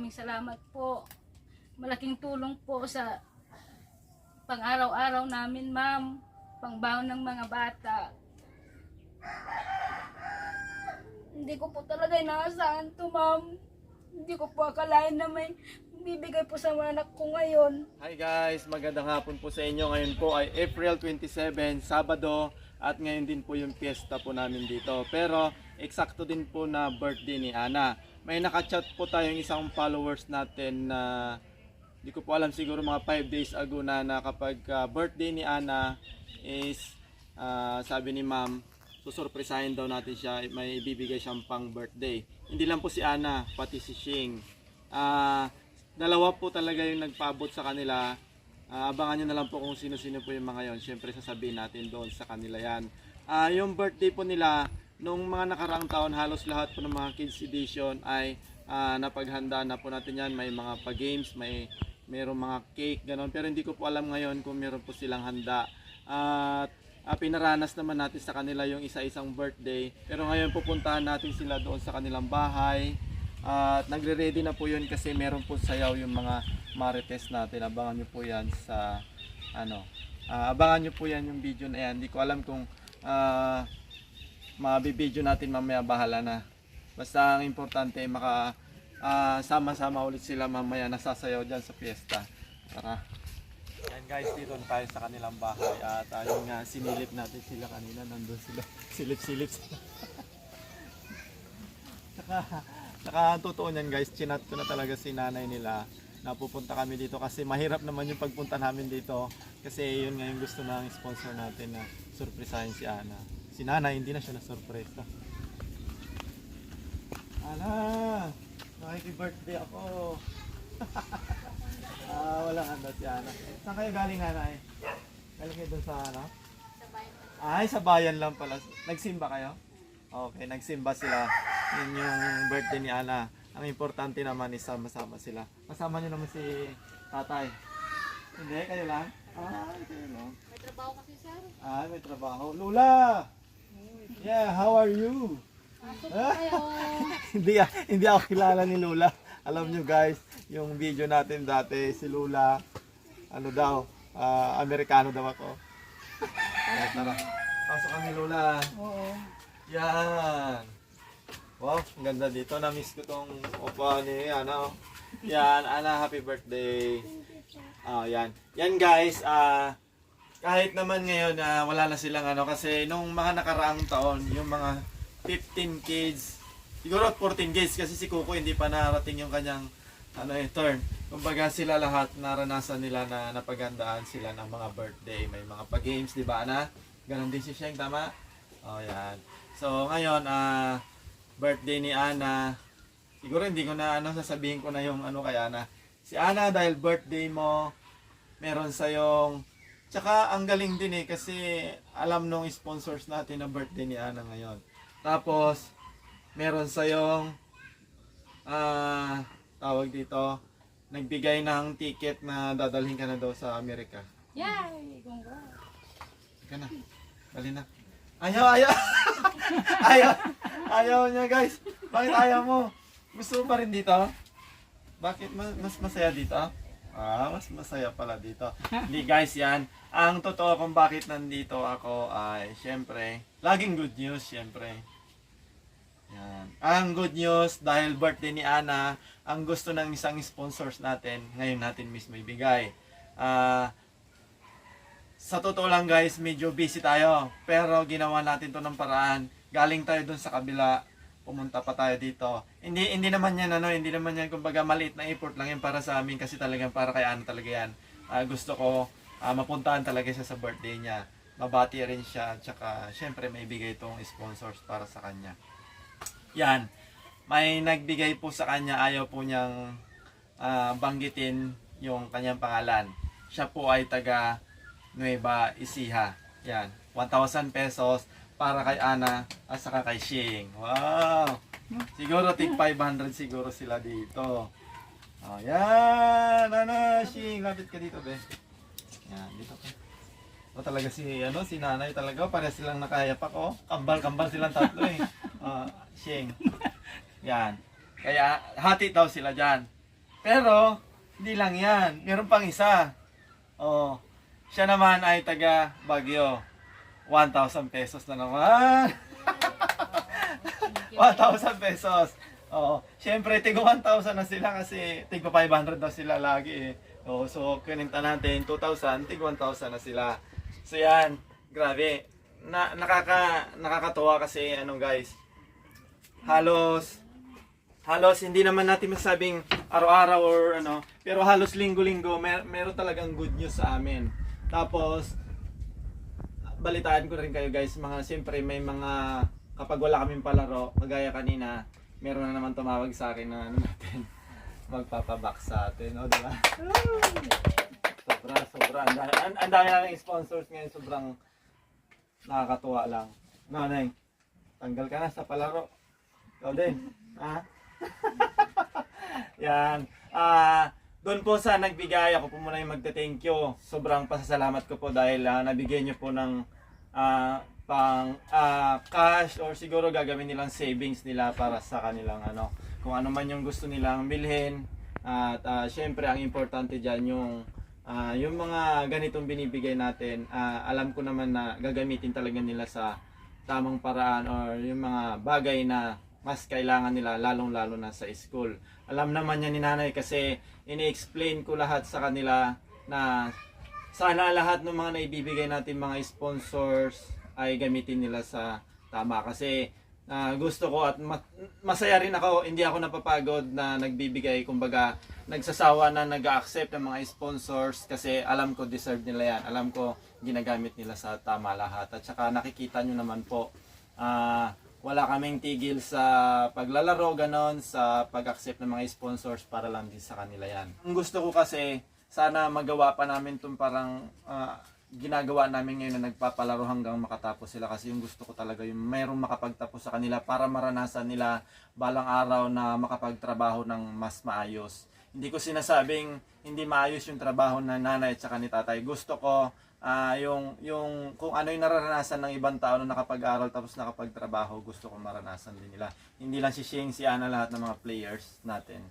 maraming salamat po. Malaking tulong po sa pang-araw-araw namin, ma'am. Pangbaon ng mga bata. Hindi ko po talaga inaasahan to, ma'am. Hindi ko po akalain na may bibigay po sa mga anak ko ngayon. Hi guys, magandang hapon po sa inyo. Ngayon po ay April 27, Sabado at ngayon din po yung piyesta po namin dito. Pero eksakto din po na birthday ni Ana. May nakachat po tayong isang followers natin na hindi ko po alam siguro mga 5 days ago na, na kapag ah, birthday ni Ana is ah, sabi ni ma'am susurpresahin daw natin siya may ibibigay siyang pang birthday. Hindi lang po si Ana, pati si Shing. Ah, dalawa po talaga yung nagpaabot sa kanila. Ah, abangan nyo na lang po kung sino-sino po yung mga yon. Siyempre sasabihin natin doon sa kanila yan. Ah, yung birthday po nila, nung mga nakaraang taon, halos lahat po ng mga kids edition ay ah, napaghanda na po natin yan. May mga pa-games, may mayroong mga cake, ganon. Pero hindi ko po alam ngayon kung meron po silang handa. At ah, pinaranas naman natin sa kanila yung isa-isang birthday. Pero ngayon pupuntahan natin sila doon sa kanilang bahay. At nagre-ready na po yun kasi meron po sayaw yung mga marites natin. Abangan nyo po yan sa ano. ah, abangan nyo po yan yung video na yan. Hindi ko alam kung ah, mabibideo natin mamaya bahala na. Basta ang importante maka ah, sama-sama ulit sila mamaya nasasayaw dyan sa fiesta. Tara. Yan guys, dito tayo sa kanilang bahay at ayun nga, sinilip natin sila kanina, nandun sila, silip-silip sila. Saka, ang totoo niyan guys, chinat ko na talaga si nanay nila na pupunta kami dito kasi mahirap naman yung pagpunta namin dito kasi yun nga yung gusto ng sponsor natin na surprisahin si Ana. Si nanay, hindi na siya na-surprise. Ana, makiki-birthday ako. ah, walang handa si Ana. Saan kayo galing nanay? Galing kayo dun sa ano? Ay, sa bayan lang pala. Nagsimba kayo? Okay, nagsimba sila. Yun yung birthday ni Ana. Ang importante naman is sama-sama sila. Kasama niyo naman si tatay. Hindi, kayo lang? Ah, kayo lang. May trabaho kasi, sir. Ah, may trabaho. Lula! Yeah, how are you? Hindi, hindi ako kilala ni Lula. Alam nyo guys, yung video natin dati, si Lula, ano daw, ah, Amerikano daw ako. Kaya tara, pasok kami Lula. Oo. Yan. Wow, ang ganda dito. Na-miss ko tong opa ni ano. Yan, Ana, happy birthday. Ah, yan. Yan guys, ah kahit naman ngayon na wala na silang ano kasi nung mga nakaraang taon, yung mga 15 kids, siguro 14 kids kasi si Kuko hindi pa narating yung kanyang ano eh, turn. Kumbaga sila lahat naranasan nila na napagandaan sila ng mga birthday, may mga pa-games, di ba Ana? Ganon din si Sheng, tama? Oh, yan. So, ngayon, ah, birthday ni Ana. Siguro hindi ko na ano sasabihin ko na yung ano kay Ana. Si Ana dahil birthday mo, meron sa yung Tsaka ang galing din eh kasi alam nung sponsors natin na birthday ni Ana ngayon. Tapos meron sa yung ah tawag dito nagbigay ng ticket na dadalhin ka na daw sa Amerika. Yay! Congrats! Ka na. Dali na. Ayaw, ayaw. ayaw. Ayaw niya, guys. Bakit ayaw mo? Gusto mo pa rin dito? Bakit mas masaya dito? Ah, mas masaya pala dito. Hindi guys, yan. Ang totoo kung bakit nandito ako ay, syempre, laging good news, syempre. Yan. Ang good news, dahil birthday ni Ana, ang gusto ng isang sponsors natin, ngayon natin mismo ibigay. Ah, sa totoo lang guys, medyo busy tayo. Pero ginawa natin to ng paraan. Galing tayo dun sa kabila, pumunta pa tayo dito. Hindi hindi naman yan ano, hindi naman yan kumbaga maliit na effort lang yan para sa amin kasi talagang para kay Ana talaga yan. Ah, gusto ko ah, mapuntahan talaga siya sa birthday niya. Mabati rin siya, tsaka syempre may bigay itong sponsors para sa kanya. Yan. May nagbigay po sa kanya, ayaw po niyang ah, banggitin yung kanyang pangalan. Siya po ay taga Nueva Ecija. Yan. 1,000 pesos para kay Ana at saka kay Shing. Wow! Siguro tig 500 siguro sila dito. Oh, yan! Ano, Shing? Lapit ka dito, be. Yan, dito ka. O talaga si ano si nanay talaga pare silang nakayapak oh. Kambal-kambal silang tatlo eh. Ah, Shing. Yan. Kaya hati daw sila diyan. Pero, hindi lang yan. Meron pang isa. Oh, siya naman ay taga Baguio. 1,000 pesos na naman. 1,000 pesos. Oo. Siyempre, tigo 1,000 na sila kasi tigo 500 daw sila lagi eh. Oo, so, kininta natin 2,000, tigo 1,000 na sila. So, yan. Grabe. Na, nakaka, nakakatuwa kasi, ano guys, halos, halos hindi naman natin masabing araw-araw or ano, pero halos linggo-linggo, mer meron talagang good news sa amin. Tapos, balitaan ko rin kayo guys, mga siyempre may mga kapag wala kaming palaro, kagaya kanina, meron na naman tumawag sa akin na ano natin, magpapabox sa atin, o diba? Sobra, sobra. Ang dami, ang, dami namin sponsors ngayon, sobrang nakakatuwa lang. Nanay, tanggal ka na sa palaro. Ikaw din. Ha? Yan. Ah, doon po sa nagbigay, ako po muna yung magte-thank you. Sobrang pasasalamat ko po dahil ah, nabigyan niyo po ng ah, pang ah, cash or siguro gagawin nilang savings nila para sa kanilang ano, kung ano man yung gusto nilang bilhin. At ah, syempre ang importante diyan yung ah, yung mga ganitong binibigay natin, ah, alam ko naman na gagamitin talaga nila sa tamang paraan or yung mga bagay na mas kailangan nila lalong-lalo na sa school. Alam naman niya ni nanay kasi ini-explain ko lahat sa kanila na sana lahat ng mga naibibigay natin mga sponsors ay gamitin nila sa tama. Kasi ah, gusto ko at ma- masaya rin ako. Hindi ako napapagod na nagbibigay. Kumbaga nagsasawa na nag-accept ng mga sponsors kasi alam ko deserve nila yan. Alam ko ginagamit nila sa tama lahat. At saka nakikita nyo naman po ah, wala kaming tigil sa paglalaro ganon sa pag-accept ng mga sponsors para lang din sa kanila yan ang gusto ko kasi sana magawa pa namin itong parang ah, ginagawa namin ngayon na nagpapalaro hanggang makatapos sila kasi yung gusto ko talaga yung mayroong makapagtapos sa kanila para maranasan nila balang araw na makapagtrabaho ng mas maayos. Hindi ko sinasabing hindi maayos yung trabaho ng nanay at saka ni tatay. Gusto ko ah, yung, yung kung ano yung nararanasan ng ibang tao na nakapag-aral tapos nakapagtrabaho, gusto ko maranasan din nila. Hindi lang si Shing, si Ana, lahat ng mga players natin.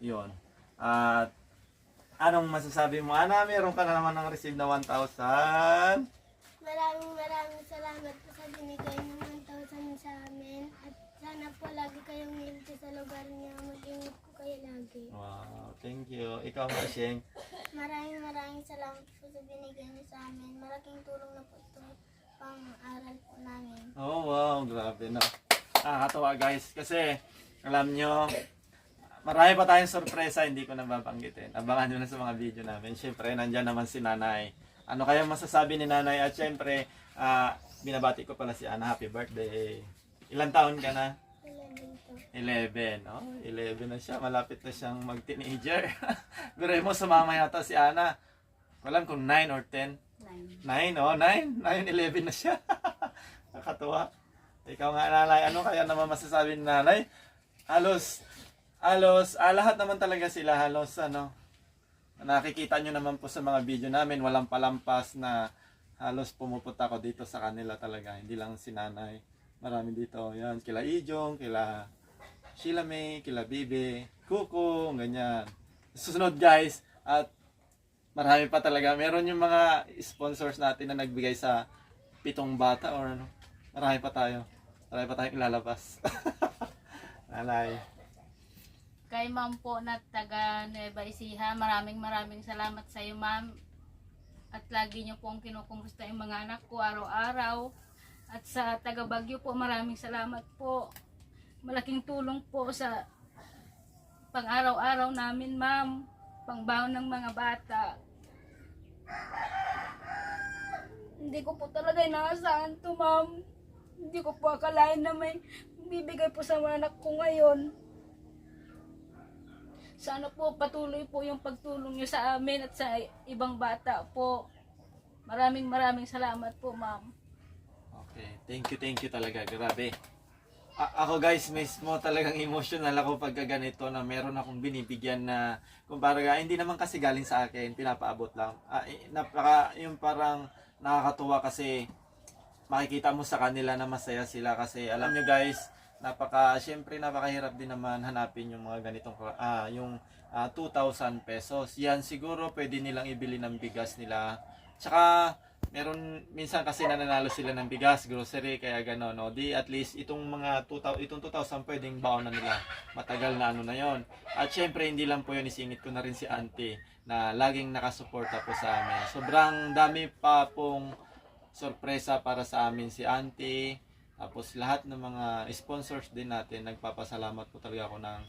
Yun. At Anong masasabi mo? Ana, meron ka na naman ng receive na 1,000. Maraming maraming salamat po sa binigay ng 1,000 sa amin. At sana po lagi kayong healthy sa lugar niyo. Mag-ingat po kayo lagi. Wow, thank you. Ikaw Sheng. Maraming maraming salamat po sa binigay niyo sa amin. Malaking tulong na po ito pang aral po namin. Oh, wow, grabe na. Nakakatawa guys, kasi alam nyo, marami pa tayong sorpresa, hindi ko nababanggitin. Abangan nyo na sa mga video namin. Siyempre, nandyan naman si Nanay. Ano kaya masasabi ni Nanay? At siyempre, ah, binabati ko pala si Ana. Happy birthday. Ilan taon ka na? Wala din po. 11. Oh, 11 na siya. Malapit na siyang mag-teenager. Pero mo, sumama yata si Ana. Walang kung 9 or 10. Nine. 9, oh, 9. 9, 11 na siya. Nakatuwa. Ikaw nga, nanay. Ano kaya naman masasabi ni nanay? Halos, halos, ah, lahat naman talaga sila halos, ano, nakikita nyo naman po sa mga video namin, walang palampas na halos pumupunta ko dito sa kanila talaga. Hindi lang si nanay. Marami dito. Yan, kila Ijong, kila Sheila May, kila Bibi, Kuko, ganyan. Susunod guys, at marami pa talaga. Meron yung mga sponsors natin na nagbigay sa pitong bata or ano. Marami pa tayo. Marami pa tayong ilalabas. Nanay. Kay ma'am po na taga Nueva Ecija, maraming maraming salamat sa iyo ma'am. At lagi niyo pong kinukumusta yung mga anak ko araw-araw. At sa taga Bagyo po, maraming salamat po. Malaking tulong po sa pang-araw-araw namin ma'am. Pangbaon ng mga bata. Hindi ko po talaga inaasahan to ma'am. Hindi ko po akalain na may bibigay po sa anak ko ngayon. Sana po patuloy po yung pagtulong niyo sa amin at sa ibang bata po. Maraming maraming salamat po, ma'am. Okay. Thank you, thank you talaga. Grabe. A- ako guys, mismo talagang emotional ako pagka ganito na meron akong binibigyan na kumbaga hindi naman kasi galing sa akin, pinapaabot lang. Ah, napaka yung parang nakakatuwa kasi makikita mo sa kanila na masaya sila kasi alam nyo guys, napaka syempre napakahirap din naman hanapin yung mga ganitong ah yung ah, 2,000 pesos. Yan siguro pwede nilang ibili ng bigas nila. Tsaka meron minsan kasi nananalo sila ng bigas, grocery kaya gano'n, no. Di at least itong mga 2,000 itong 2,000 pwedeng baon na nila. Matagal na ano na 'yon. At syempre hindi lang po 'yon isingit ko na rin si Auntie na laging nakasuporta po sa amin. Sobrang dami pa pong sorpresa para sa amin si Auntie. Tapos lahat ng mga sponsors din natin, nagpapasalamat po talaga ako ng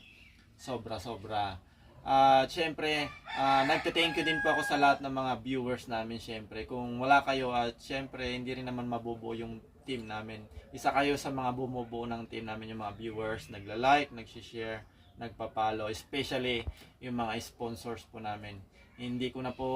sobra-sobra. At syempre, ah, nagte-thank you din po ako sa lahat ng mga viewers namin syempre. Kung wala kayo at syempre hindi rin naman mabubuo yung team namin. Isa kayo sa mga bumubuo ng team namin yung mga viewers, nagla-like, nagsi-share, nagpa-follow, especially yung mga sponsors po namin. Hindi ko na po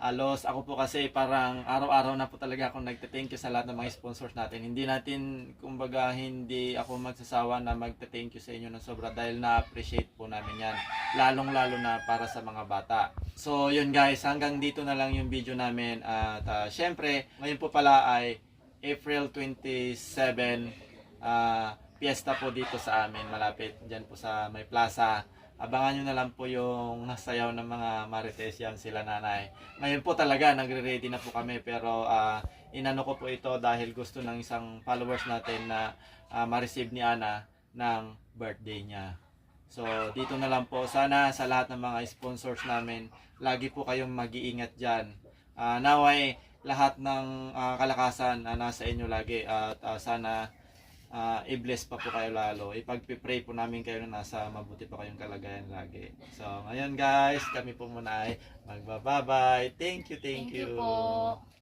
halos ako po kasi parang araw-araw na po talaga ako nagte-thank you sa lahat ng mga sponsors natin. Hindi natin, kumbaga, hindi ako magsasawa na magte-thank you sa inyo ng sobra dahil na-appreciate po namin yan. Lalong-lalo na para sa mga bata. So, yun guys, hanggang dito na lang yung video namin. At ah, syempre, ngayon po pala ay April 27, ah, fiesta po dito sa amin, malapit dyan po sa may plaza. Abangan nyo na lang po yung nasayaw ng mga marites yan sila nanay. Ngayon po talaga nagre-ready na po kami pero ah, inano ko po ito dahil gusto ng isang followers natin na ah, ma-receive ni Ana ng birthday niya. So dito na lang po sana sa lahat ng mga sponsors namin lagi po kayong mag-iingat diyan. Ah, naway lahat ng ah, kalakasan na nasa inyo lagi at ah, sana ah, i-bless pa po kayo lalo. Ipagpipray po namin kayo na nasa mabuti pa kayong kalagayan lagi. So, ngayon guys, kami po muna ay magbababay. Thank you, thank, Thank you po.